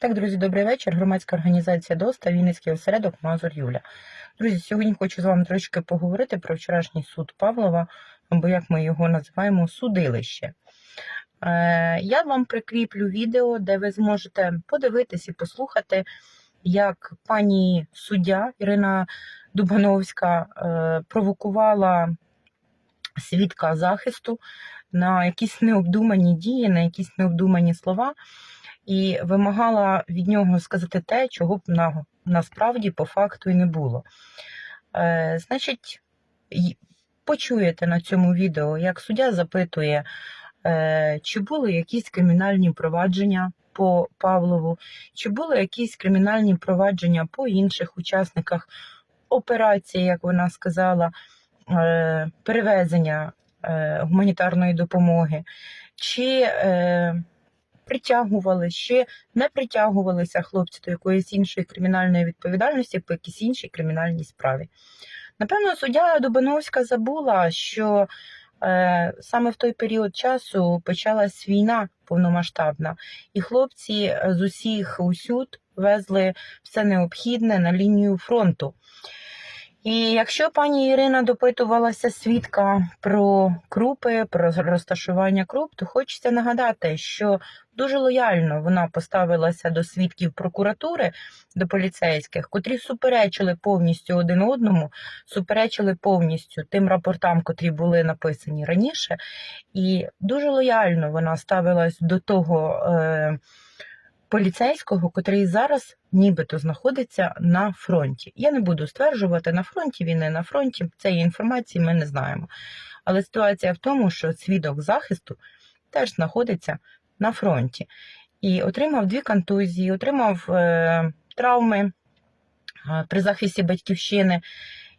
Так, друзі, добрий вечір. Громадська організація ДОСТА, Вінницький осередок Мазур Юля. Друзі, сьогодні хочу з вами трошки поговорити про вчорашній суд Павлова, або як ми його називаємо, судилище. Е, Я вам прикріплю відео, де ви зможете подивитись і послухати, як пані суддя Ірина Дубановська е, провокувала свідка захисту на якісь необдумані дії, на якісь необдумані слова і вимагала від нього сказати те, чого б на, насправді по факту і не було. Е, Значить, почуєте на цьому відео, як суддя запитує, е, чи були якісь кримінальні провадження по Павлову, чи були якісь кримінальні провадження по інших учасниках операції, як вона сказала, е, перевезення е, гуманітарної допомоги, чи е, притягували, ще не притягувалися хлопці до якоїсь іншої кримінальної відповідальності по якійсь іншій кримінальній справі. Напевно, суддя Дубановська забула, що е, саме в той період часу почалась війна повномасштабна, і хлопці з усіх усюд везли все необхідне на лінію фронту. І якщо пані Ірина допитувалася свідка про крупи, про розташування круп, то хочеться нагадати, що дуже лояльно вона поставилася до свідків прокуратури, до поліцейських, котрі суперечили повністю один одному, суперечили повністю тим рапортам, котрі були написані раніше, і дуже лояльно вона ставилась до того. Е- поліцейського, котрий зараз нібито знаходиться на фронті. Я не буду стверджувати, на фронті він не на фронті. Цієї інформації ми не знаємо. Але ситуація в тому, що свідок захисту теж знаходиться на фронті і отримав дві контузії, отримав е, травми е, при захисті батьківщини,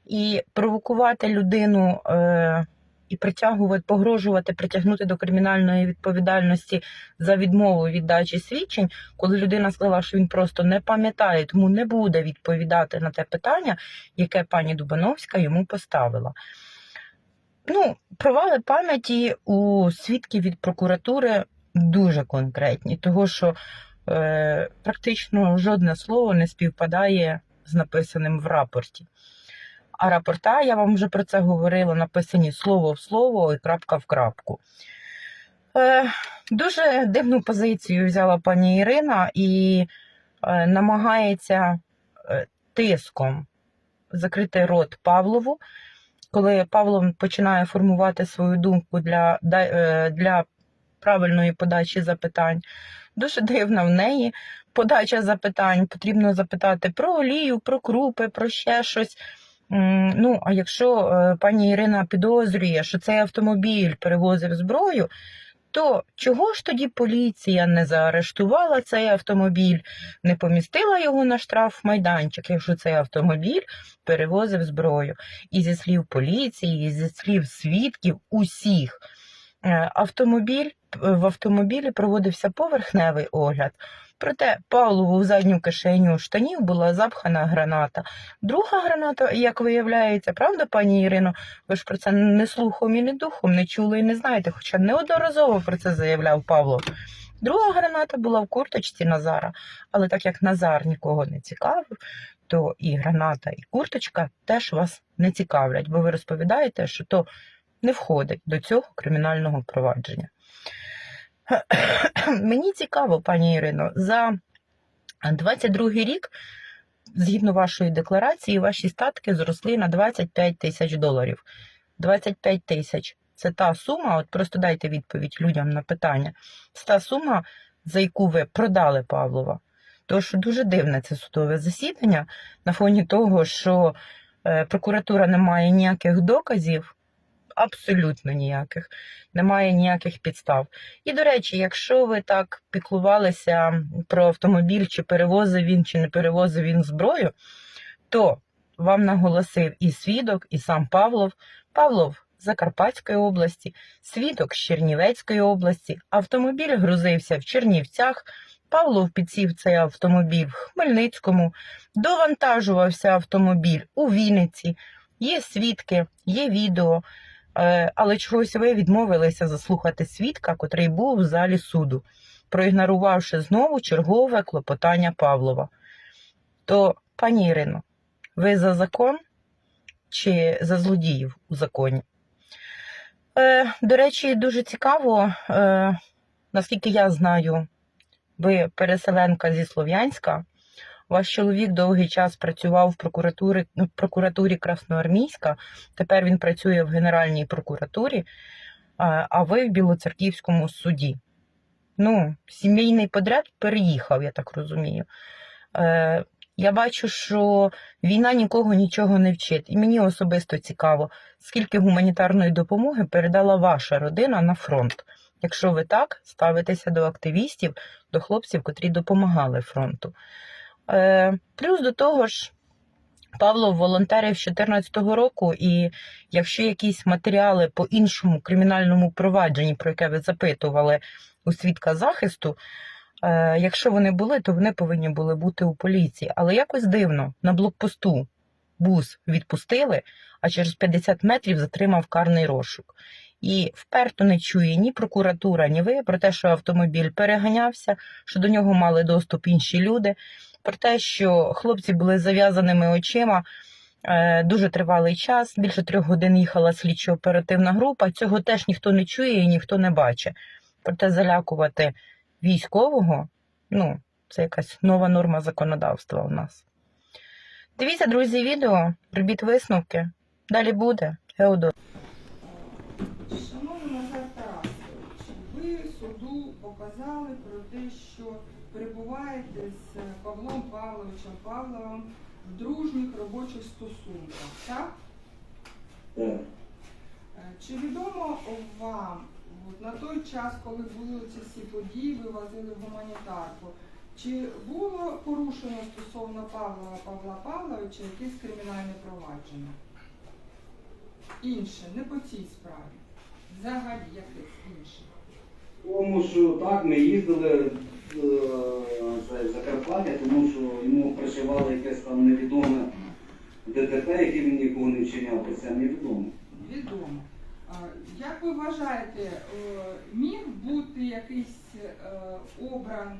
і провокувати людину. Е, і притягувати, погрожувати, притягнути до кримінальної відповідальності за відмову від дачі свідчень, коли людина сказала, що він просто не пам'ятає, тому не буде відповідати на те питання, яке пані Дубановська йому поставила. Ну, провали пам'яті у свідків від прокуратури дуже конкретні, того що е, практично жодне слово не співпадає з написаним в рапорті. А рапорта, я вам вже про це говорила, написані слово в слово і крапка в крапку. Е, Дуже дивну позицію взяла пані Ірина і е, намагається е, тиском закрити рот Павлову, коли Павлов починає формувати свою думку для, е, для правильної подачі запитань. Дуже дивна в неї подача запитань. Потрібно запитати про олію, про крупи, про ще щось. Ну, а якщо е, пані Ірина підозрює, що цей автомобіль перевозив зброю, то чого ж тоді поліція не заарештувала цей автомобіль, не помістила його на штраф майданчик, якщо цей автомобіль перевозив зброю? І зі слів поліції, і зі слів свідків усіх, е, автомобіль в автомобілі проводився поверхневий огляд. Проте Павлову в задню кишеню штанів була запхана граната. Друга граната, як виявляється, правда, пані Ірино, ви ж про це не слухом і не духом не чули і не знаєте, хоча неодноразово про це заявляв Павло. Друга граната була в курточці Назара, але так як Назар нікого не цікавив, то і граната, і курточка теж вас не цікавлять, бо ви розповідаєте, що то не входить до цього кримінального провадження. Мені цікаво, пані Ірино, за 22 рік, згідно вашої декларації, ваші статки зросли на 25 тисяч доларів. 25 тисяч це та сума, от просто дайте відповідь людям на питання. Це та сума, за яку ви продали Павлова. Що дуже дивне це судове засідання на фоні того, що е, прокуратура не має ніяких доказів, абсолютно ніяких, немає ніяких підстав. І, до речі, якщо ви так піклувалися про автомобіль, чи перевозив він, чи не перевозив він зброю, то вам наголосив і свідок, і сам Павлов. Павлов з Закарпатської області, свідок з Чернівецької області, автомобіль грузився в Чернівцях. Павлов підсів цей автомобіль в Хмельницькому, довантажувався автомобіль у Вінниці. Є свідки, є відео. Е, Але чогось ви відмовилися заслухати свідка, котрий був в залі суду. проігнорувавши знову чергове клопотання Павлова. То, пані Ірино, ви за закон чи за злодіїв у законі? Е, до речі, дуже цікаво, е, наскільки я знаю, ви переселенка зі Слов'янська. Ваш чоловік довгий час працював в прокуратурі, ну, прокуратурі Красноармійська. Тепер він працює в Генеральній прокуратурі, а а ви в Білоцерківському суді. Ну, сімейний подряд переїхав, я так розумію. Е, я бачу, що війна нікого нічого не вчить. І мені особисто цікаво, скільки гуманітарної допомоги передала ваша родина на фронт, якщо ви так ставитеся до активістів, до хлопців, котрі допомагали фронту. Е, плюс до того ж, Павло волонтерив з 2014 року, і якщо якісь матеріали по іншому кримінальному провадженні, про яке ви запитували у свідка захисту, е, якщо вони були, то вони повинні були бути у поліції. Але якось дивно, на блокпосту бус відпустили, а через 50 метрів затримав карний розшук. І вперто не чує ні прокуратура, ні ви про те, що автомобіль переганявся, що до нього мали доступ інші люди, про те, що хлопці були зав'язаними очима. е, Дуже тривалий час, більше трьох годин їхала слідчо-оперативна група. Цього теж ніхто не чує і ніхто не бачить. Проте залякувати військового ну, це якась нова норма законодавства у нас. Дивіться, друзі, відео, робіть висновки. Далі буде. Геодор. Шановний Назар Тарасович, ви суду показали про те, що перебуваєте з Павлом Павловичем Павловим в дружніх робочих стосунках, так? Так. Е, Чи відомо вам от, на той час, коли були ці всі події, ви возили гуманітарку, чи було порушено стосовно Павла Павла Павловича якесь кримінальне провадження? Інше, не по цій справі. Взагалі якесь інше. Тому що так, ми їздили Закарпаття, тому що йому пришивали якесь там невідоме ДТП, яке він нікого не вчиняв, про це невідомо. Відомо. А, Як ви вважаєте, е, міг бути якийсь е, обран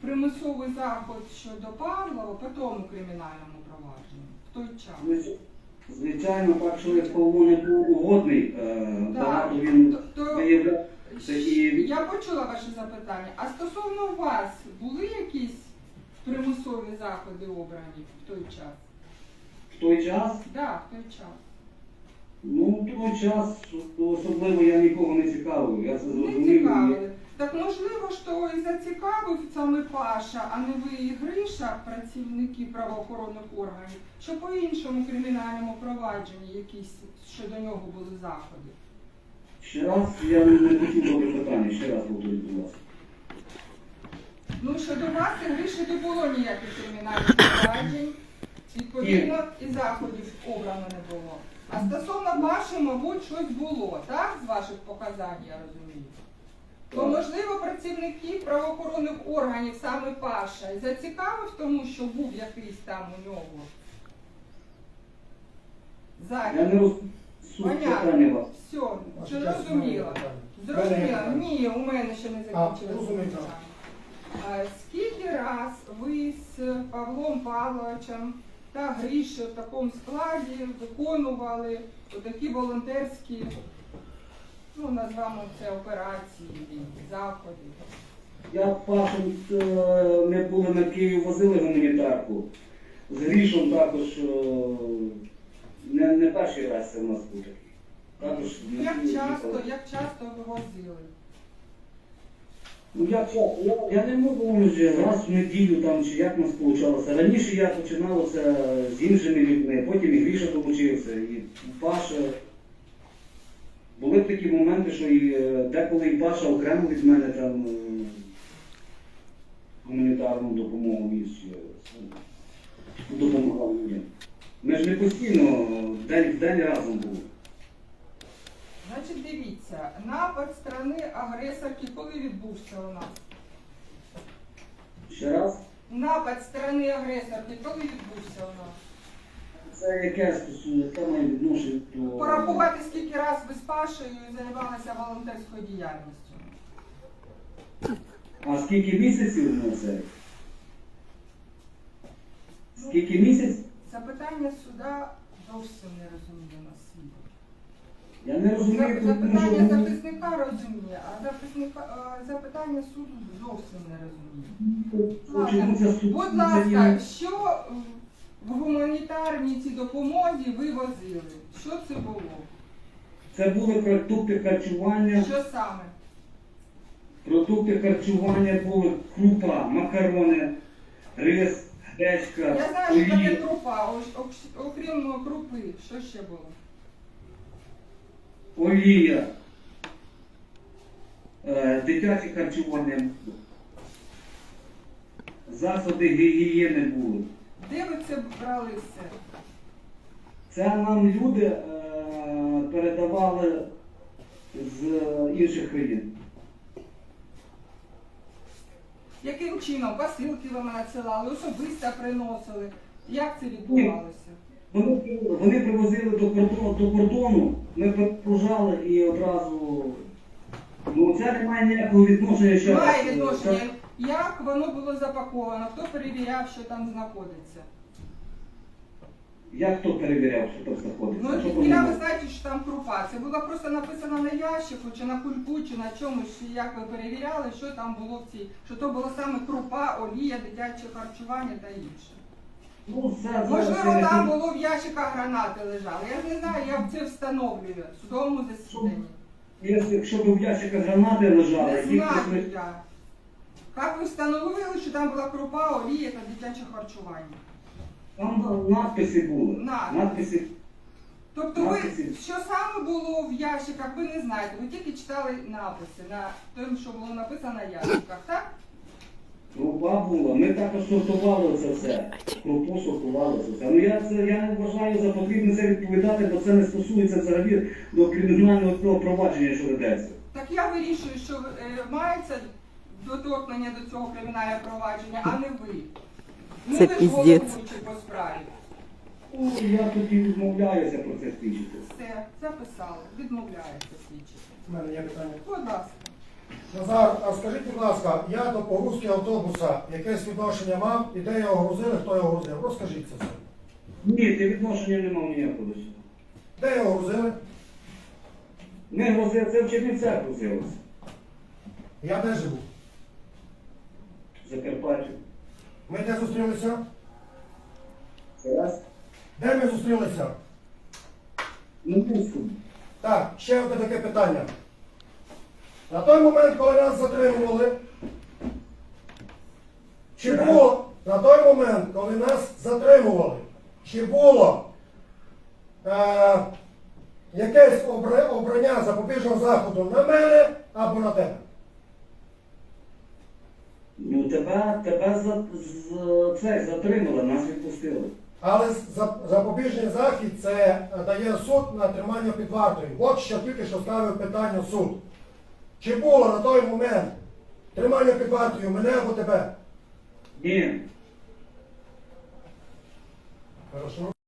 примусовий заход щодо Павлова по тому кримінальному провадженню в той час? Звичайно, так, що як Павло не був угодний, е, Так. багато він Тобто виявляв. Це і- я почула ваше запитання. А стосовно вас були якісь примусові заходи обрані в той час? В той час, Так, да, в той час. ну в той час особливо я нікого не цікавив. Я це Не зрозумів. цікавили. Так можливо, що і зацікавив саме Паша, а не ви і Гриша, працівники правоохоронних органів, що по іншому кримінальному провадженні якісь щодо нього були заходи. Ще раз я не почув добре питання, ще раз повторюю, будь ласка. Ну щодо вас і Гриші не було ніяких кримінальних проваджень, відповідно, і заходів обрано не було. А стосовно Паші, мабуть, щось було, так? З ваших показань, я розумію. То, можливо, працівники правоохоронних органів, саме Паша, зацікавив тому, що був якийсь там у нього Я Понятно. Все, чи зрозуміло? Зрозуміло. Ні, у мене ще не закінчилося. Скільки раз ви з Павлом Павловичем та Грішею в такому складі виконували такі волонтерські, ну, назвемо це операції, заходи? Я Пашем ми були на Київ, возили гуманітарку. З Грішом також е, не, не перший раз це в нас був такий. Також Як часто, їхали. як часто ви возили? Ну як? Я, я не можу вже раз в неділю там чи як у нас вийшло. Раніше я починав це з іншими людьми, потім і Гріша долучився, і Паша. Були такі моменти, що і е, деколи і Паша окремо від мене там е, гуманітарну допомогу віз, е, допомагав людям. Ми ж не постійно день в день разом були. Значить, дивіться, напад сторони агресорки коли відбувся у нас? Ще раз, Напад сторони агресорки коли відбувся у нас? це яке стосується тема відношення до. Порахувати, скільки раз ви з Пашею займалися волонтерською діяльністю. А скільки місяців на це? Скільки місяців? Запитання суда зовсім не розуміє на світ. Я не розумію, тому Запитання ну, захисника розуміє, а записника, запитання суду зовсім не розуміє. Будь ласка, що в гуманітарній цій допомозі ви возили? Що це було? це були продукти харчування. Що саме? Продукти харчування були крупа, макарони, рис, Я знаю, що таке олія, крупа, окрім крупи, що ще було? олія, е, дитяче харчування, засоби гігієни були. Де ви це брали все? Це нам люди е, передавали з інших країн. Яким чином? Посилки ви надсилали, особисто приносили. Як це відбувалося? Вони, вони привозили до кордону, до кордону, ми прожали і одразу. Ну це не має ніякого відношення ще раз. Має відношення, як воно було запаковано, хто перевіряв, що там знаходиться. Як хто перевіряв, що там знаходиться? Ну, Що там ви знаєте, що там крупа. Це було просто написано на ящику, чи на кульку, чи на чомусь, як ви перевіряли, що там було в цій, що то було саме крупа, олія, дитяче харчування та інше. Ну, це, зараз Можливо, я там було в ящиках гранати лежали. Я ж не знаю, я це встановлюю в судовому засіданні. Якщо- Якщо б в ящиках гранати лежали, Не їх знаю би- я. Як ви встановили, що там була крупа, олія та дитяче харчування? Там надписи були. Надписи. Надписи. Тобто ви, що саме було в ящиках, ви не знаєте, ви тільки читали написи на тому, що було написано на ящиках, так? Крупа була. Ми також сортували це все. Крупу сортували це все. Ну я це я не вважаю за потрібне це відповідати, бо це не стосується взагалі до кримінального того провадження, що ведеться. Так я вирішую, що е, мається доторкнення до цього кримінального провадження, а не ви. Це ви ж піздець. головуючий по справі. Ну, я тоді відмовляюся про це свідчити. Все, записали, відмовляється свідчити. У мене є питання. Будь ласка. Назар, а скажіть, будь ласка, я до погрузки автобуса якесь відношення мав, і де його грузили, хто його грузив? Розкажіть це все. Ні, ти відношення не мав ніякого до цього. Де його грузили? Не грузив, це в Чернівцях грузилося. Я де живу? В Закарпатті. Ми де зустрілися? Де ми зустрілися? Так, ще одне таке питання. На той момент, коли нас затримували, чи було на той момент, коли нас затримували, чи було е, якесь обрання запобіжного заходу на мене або на тебе? Ну, тебе, тебе за, з, це, затримали, нас відпустили. Але за- запобіжний захід це е, дає суд на тримання під вартою. От що тільки що ставив питання суд. Чи було на той момент тримання під вартою мене або тебе? Ні. Хорошо.